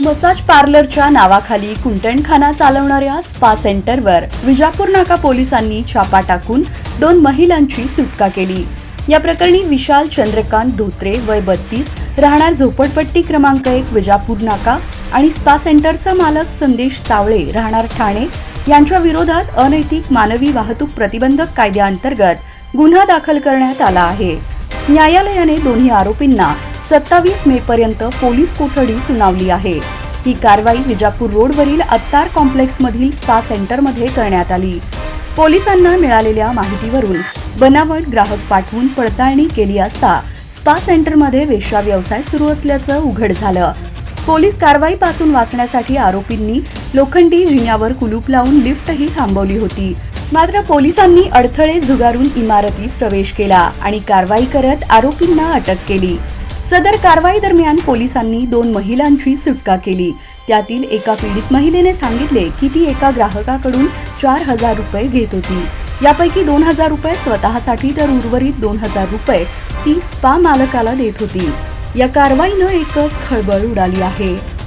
Massage पार्लरच्या नावाखाली कुंटणखाना चालवणाऱ्या spa सेंटरवर Vijapur नाका पोलिसांनी छापा टाकून दोन महिलांची सुटका केली. या प्रकरणी विशाल चंद्रकांत धोत्रे वय बत्तीस राहणार झोपडपट्टी क्रमांक एक विजापूर नाका आणि स्पा सेंटरचा मालक संदेश सावळे राहणार ठाणे यांच्या विरोधात अनैतिक मानवी वाहतूक प्रतिबंधक कायद्याअंतर्गत गुन्हा दाखल करण्यात आला आहे. न्यायालयाने दोन्ही आरोपींना सत्तावीस मे पर्यंत पोलीस कोठडी सुनावली आहे. ही कारवाई विजापूर रोडवरील अत्तार कॉम्प्लेक्समधील स्पा सेंटरमध्ये करण्यात आली. पोलिसांना मिळालेल्या माहितीवरून बनावट ग्राहक पाठवून पडताळणी केली असता स्पा सेंटरमध्ये वेश्या व्यवसाय सुरू असल्याचं उघड झालं. पोलीस कारवाईपासून वाचण्यासाठी आरोपींनी लोखंडी जिन्यावर कुलूप लावून लिफ्टही थांबवली होती. मात्र पोलिसांनी अडथळे झुगारून इमारतीत प्रवेश केला आणि कारवाई करत आरोपींना अटक केली. सदर कारवाई दरम्यान पोलिसांनी दोन महिलांची सुटका केली. त्यातील एका पीडित महिलेने सांगितले की ती एका ग्राहकाकडून चार हजार रुपये घेत होती. यापैकी दोन हजार रुपये स्वतःसाठी तर उर्वरित दोन हजार रुपये ती स्पा मालकाला देत होती. या कारवाईनं एकच खळबळ उडाली आहे.